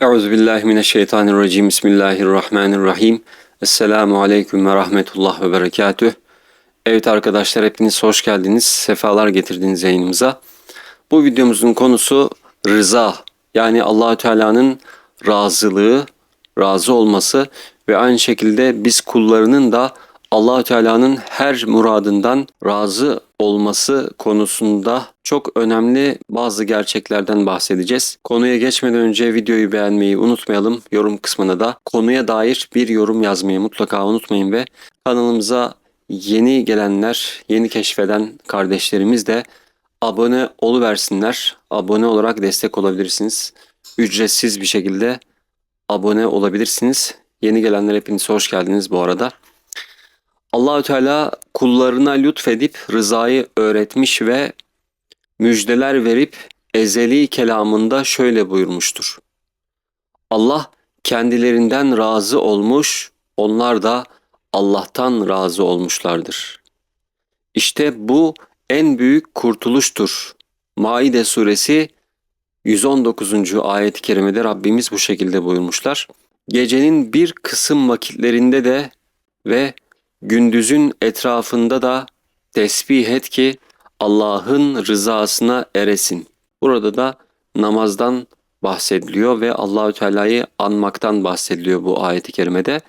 Euzubillahimineşşeytanirracim. Bismillahirrahmanirrahim. Esselamu aleyküm ve rahmetullah ve berekatüh. Evet arkadaşlar hepiniz hoş geldiniz. Sefalar getirdiniz yayınımıza. Bu videomuzun konusu rıza. Yani Allahü Teala'nın razılığı, razı olması ve aynı şekilde biz kullarının da Allahü Teala'nın her muradından razı olması konusunda çok önemli bazı gerçeklerden bahsedeceğiz. Konuya geçmeden önce videoyu beğenmeyi unutmayalım. Yorum kısmına da konuya dair bir yorum yazmayı mutlaka unutmayın ve kanalımıza yeni gelenler, yeni keşfeden kardeşlerimiz de abone oluversinler. Abone olarak destek olabilirsiniz. Ücretsiz bir şekilde abone olabilirsiniz. Yeni gelenler hepiniz hoş geldiniz bu arada. Allahü Teala kullarına lütfedip rızayı öğretmiş ve müjdeler verip ezeli kelamında şöyle buyurmuştur. Allah kendilerinden razı olmuş, onlar da Allah'tan razı olmuşlardır. İşte bu en büyük kurtuluştur. Maide suresi 119. ayet-i kerimede Rabbimiz bu şekilde buyurmuşlar. Gecenin bir kısım vakitlerinde de ve gündüzün etrafında da tesbih et ki Allah'ın rızasına eresin. Burada da namazdan bahsediliyor ve Allahü Teala'yı anmaktan bahsediliyor bu ayet-i kerimede.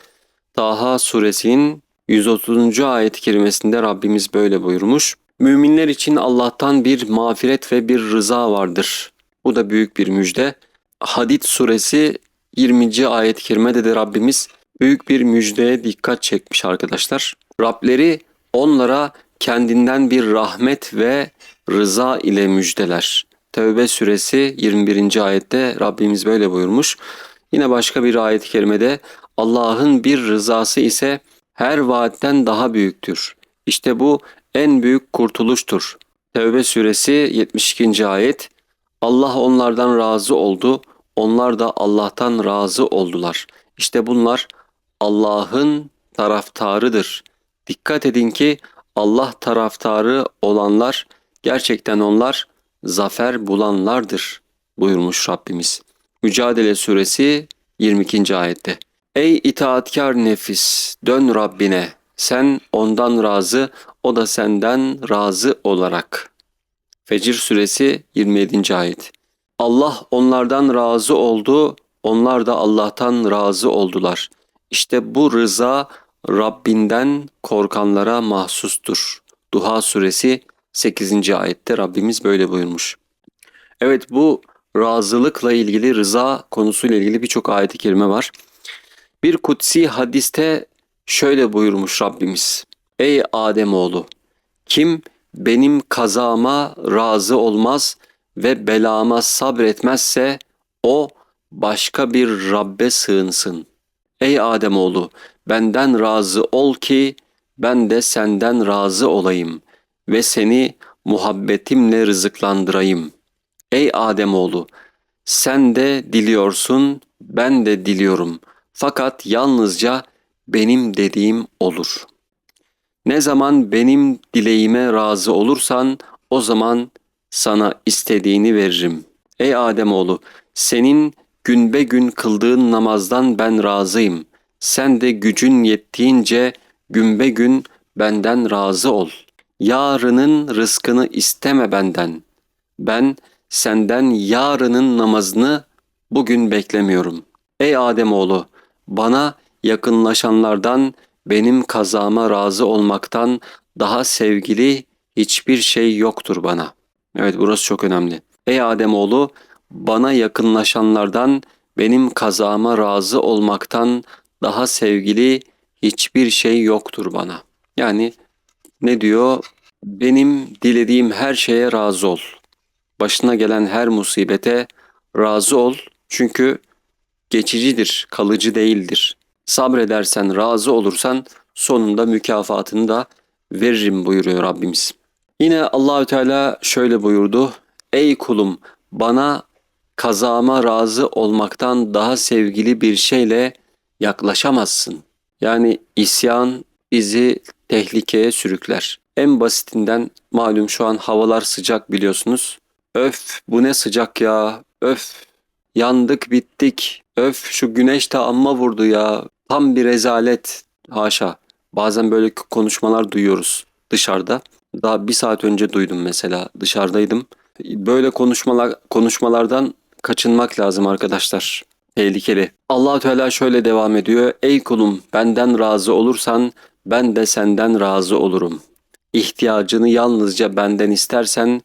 Taha suresinin 130. ayet-i kerimesinde Rabbimiz böyle buyurmuş. Müminler için Allah'tan bir mağfiret ve bir rıza vardır. Bu da büyük bir müjde. Hadid suresi 20. ayet-i kerimede de Rabbimiz büyük bir müjdeye dikkat çekmiş arkadaşlar. Rableri onlara kendinden bir rahmet ve rıza ile müjdeler. Tevbe suresi 21. ayette Rabbimiz böyle buyurmuş. Yine başka bir ayet-i kerimede Allah'ın bir rızası ise her vaatten daha büyüktür. İşte bu en büyük kurtuluştur. Tevbe suresi 72. ayet Allah onlardan razı oldu, onlar da Allah'tan razı oldular. İşte bunlar Allah'ın taraftarıdır. Dikkat edin ki Allah taraftarı olanlar gerçekten onlar zafer bulanlardır buyurmuş Rabbimiz. Mücadele suresi 22. ayette. Ey itaatkar nefis dön Rabbine sen ondan razı o da senden razı olarak. Fecir suresi 27. ayet. Allah onlardan razı oldu, onlar da Allah'tan razı oldular. İşte bu rıza Rabbinden korkanlara mahsustur. Duha suresi 8. ayette Rabbimiz böyle buyurmuş. Evet bu razılıkla ilgili rıza konusuyla ilgili birçok ayet-i kerime var. Bir kutsi hadiste şöyle buyurmuş Rabbimiz. Ey Ademoğlu kim benim kazama razı olmaz ve belama sabretmezse o başka bir Rabbe sığınsın. Ey Ademoğlu benden razı ol ki ben de senden razı olayım ve seni muhabbetimle rızıklandırayım. Ey Ademoğlu sen de diliyorsun ben de diliyorum fakat yalnızca benim dediğim olur. Ne zaman benim dileğime razı olursan o zaman sana istediğini veririm. Ey Ademoğlu senin gün be gün kıldığın namazdan ben razıyım. Sen de gücün yettiğince gün be gün benden razı ol. Yarının rızkını isteme benden. Ben senden yarının namazını bugün beklemiyorum. Ey Ademoğlu bana yakınlaşanlardan benim kazama razı olmaktan daha sevgili hiçbir şey yoktur bana. Evet burası çok önemli. Ey Ademoğlu bana yakınlaşanlardan benim kazama razı olmaktan daha sevgili hiçbir şey yoktur bana. Yani ne diyor? Benim dilediğim her şeye razı ol. Başına gelen her musibete razı ol. Çünkü geçicidir, kalıcı değildir. Sabredersen, razı olursan sonunda mükafatını da veririm buyuruyor Rabbimiz. Yine Allahü Teala şöyle buyurdu. Ey kulum bana kazama razı olmaktan daha sevgili bir şeyle yaklaşamazsın. Yani isyan bizi tehlikeye sürükler. En basitinden malum şu an havalar sıcak biliyorsunuz. Öf bu ne sıcak ya öf yandık bittik. Öf şu güneş de amma vurdu ya. Tam bir rezalet. Haşa. Bazen böyle konuşmalar duyuyoruz dışarıda. Daha bir saat önce duydum mesela dışarıdaydım. Böyle konuşmalar konuşmalardan kaçınmak lazım arkadaşlar. Tehlikeli. allah Teala şöyle devam ediyor. Ey kulum benden razı olursan ben de senden razı olurum. İhtiyacını yalnızca benden istersen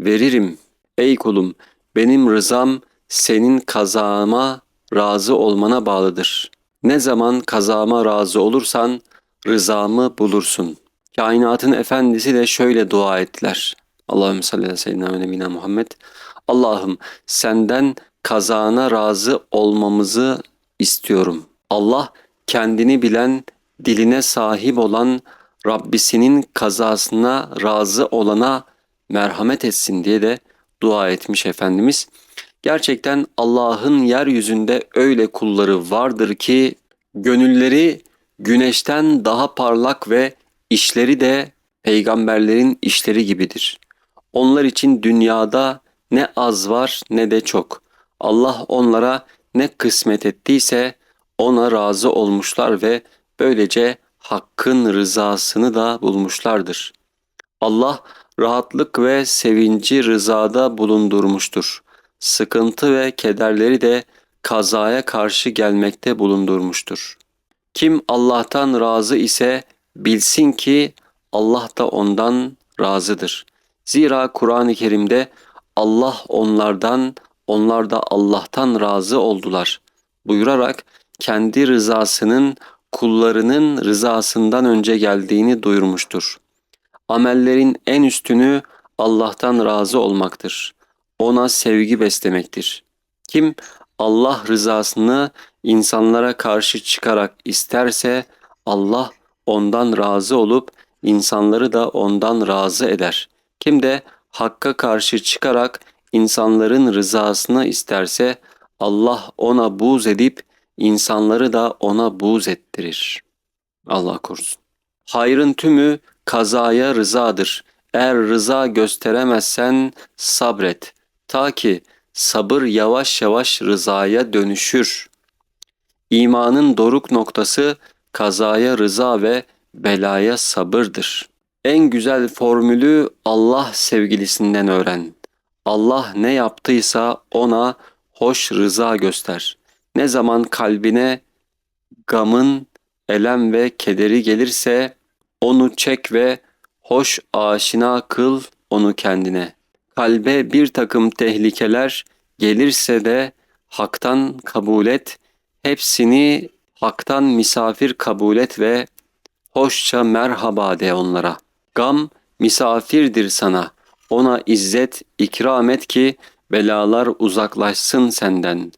veririm. Ey kulum benim rızam senin kazama razı olmana bağlıdır. Ne zaman kazama razı olursan rızamı bulursun. Kainatın efendisi de şöyle dua ettiler. Allahümme salli ala seyyidina ve nebina Muhammed. Allah'ım senden kazana razı olmamızı istiyorum. Allah kendini bilen, diline sahip olan Rabbisinin kazasına razı olana merhamet etsin diye de dua etmiş Efendimiz. Gerçekten Allah'ın yeryüzünde öyle kulları vardır ki gönülleri güneşten daha parlak ve işleri de peygamberlerin işleri gibidir. Onlar için dünyada ne az var ne de çok. Allah onlara ne kısmet ettiyse ona razı olmuşlar ve böylece hakkın rızasını da bulmuşlardır. Allah rahatlık ve sevinci rızada bulundurmuştur. Sıkıntı ve kederleri de kazaya karşı gelmekte bulundurmuştur. Kim Allah'tan razı ise bilsin ki Allah da ondan razıdır. Zira Kur'an-ı Kerim'de Allah onlardan, onlar da Allah'tan razı oldular buyurarak kendi rızasının kullarının rızasından önce geldiğini duyurmuştur. Amellerin en üstünü Allah'tan razı olmaktır. Ona sevgi beslemektir. Kim Allah rızasını insanlara karşı çıkarak isterse Allah ondan razı olup insanları da ondan razı eder. Kim de hakka karşı çıkarak insanların rızasını isterse Allah ona buğz edip insanları da ona buğz ettirir. Allah korusun. Hayrın tümü kazaya rızadır. Eğer rıza gösteremezsen sabret. Ta ki sabır yavaş yavaş rızaya dönüşür. İmanın doruk noktası kazaya rıza ve belaya sabırdır. En güzel formülü Allah sevgilisinden öğren. Allah ne yaptıysa ona hoş rıza göster. Ne zaman kalbine gamın, elem ve kederi gelirse onu çek ve hoş aşina kıl onu kendine. Kalbe bir takım tehlikeler gelirse de haktan kabul et. Hepsini haktan misafir kabul et ve hoşça merhaba de onlara. Gam misafirdir sana. Ona izzet ikram et ki belalar uzaklaşsın senden.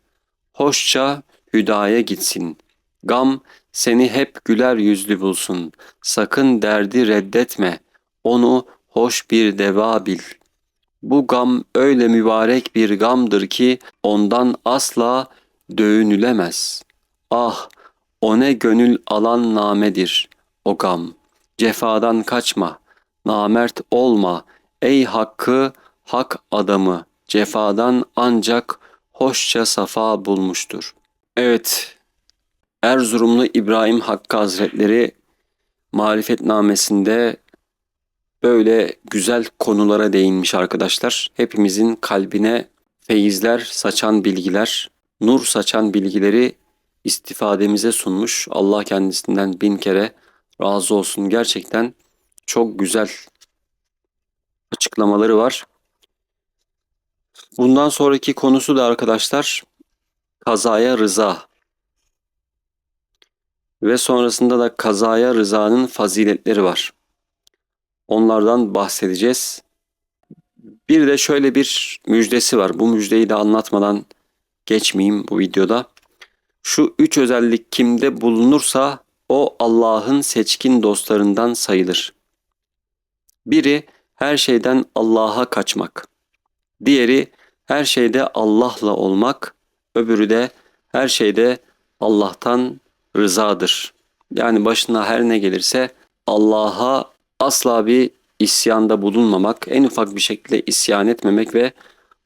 Hoşça hüdaya gitsin. Gam seni hep güler yüzlü bulsun. Sakın derdi reddetme. Onu hoş bir deva bil. Bu gam öyle mübarek bir gamdır ki ondan asla dövünülemez. Ah, o ne gönül alan namedir o gam. Cefadan kaçma, namert olma. Ey hakkı, hak adamı, cefadan ancak hoşça safa bulmuştur. Evet, Erzurumlu İbrahim Hakkı Hazretleri marifetnamesinde böyle güzel konulara değinmiş arkadaşlar. Hepimizin kalbine feyizler saçan bilgiler, nur saçan bilgileri istifademize sunmuş. Allah kendisinden bin kere razı olsun. Gerçekten çok güzel açıklamaları var. Bundan sonraki konusu da arkadaşlar kazaya rıza. Ve sonrasında da kazaya rızanın faziletleri var. Onlardan bahsedeceğiz. Bir de şöyle bir müjdesi var. Bu müjdeyi de anlatmadan geçmeyeyim bu videoda. Şu üç özellik kimde bulunursa o Allah'ın seçkin dostlarından sayılır. Biri her şeyden Allah'a kaçmak. Diğeri her şeyde Allah'la olmak. Öbürü de her şeyde Allah'tan rızadır. Yani başına her ne gelirse Allah'a asla bir isyanda bulunmamak, en ufak bir şekilde isyan etmemek ve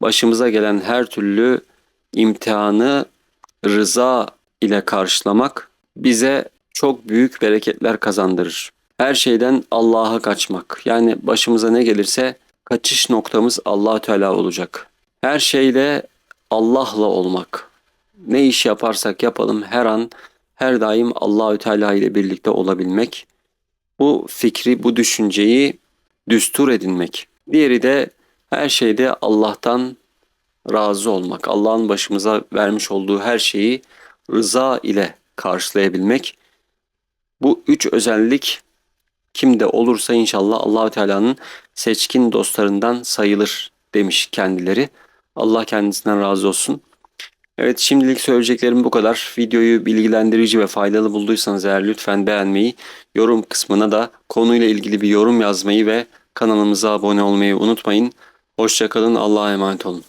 başımıza gelen her türlü imtihanı rıza ile karşılamak bize çok büyük bereketler kazandırır. Her şeyden Allah'a kaçmak. Yani başımıza ne gelirse kaçış noktamız Allah Teala olacak. Her şeyde Allah'la olmak. Ne iş yaparsak yapalım her an her daim Allahü Teala ile birlikte olabilmek. Bu fikri, bu düşünceyi düstur edinmek. Diğeri de her şeyde Allah'tan razı olmak. Allah'ın başımıza vermiş olduğu her şeyi rıza ile karşılayabilmek. Bu üç özellik kimde olursa inşallah Allahü Teala'nın seçkin dostlarından sayılır demiş kendileri. Allah kendisinden razı olsun. Evet şimdilik söyleyeceklerim bu kadar. Videoyu bilgilendirici ve faydalı bulduysanız eğer lütfen beğenmeyi, yorum kısmına da konuyla ilgili bir yorum yazmayı ve kanalımıza abone olmayı unutmayın. Hoşçakalın, Allah'a emanet olun.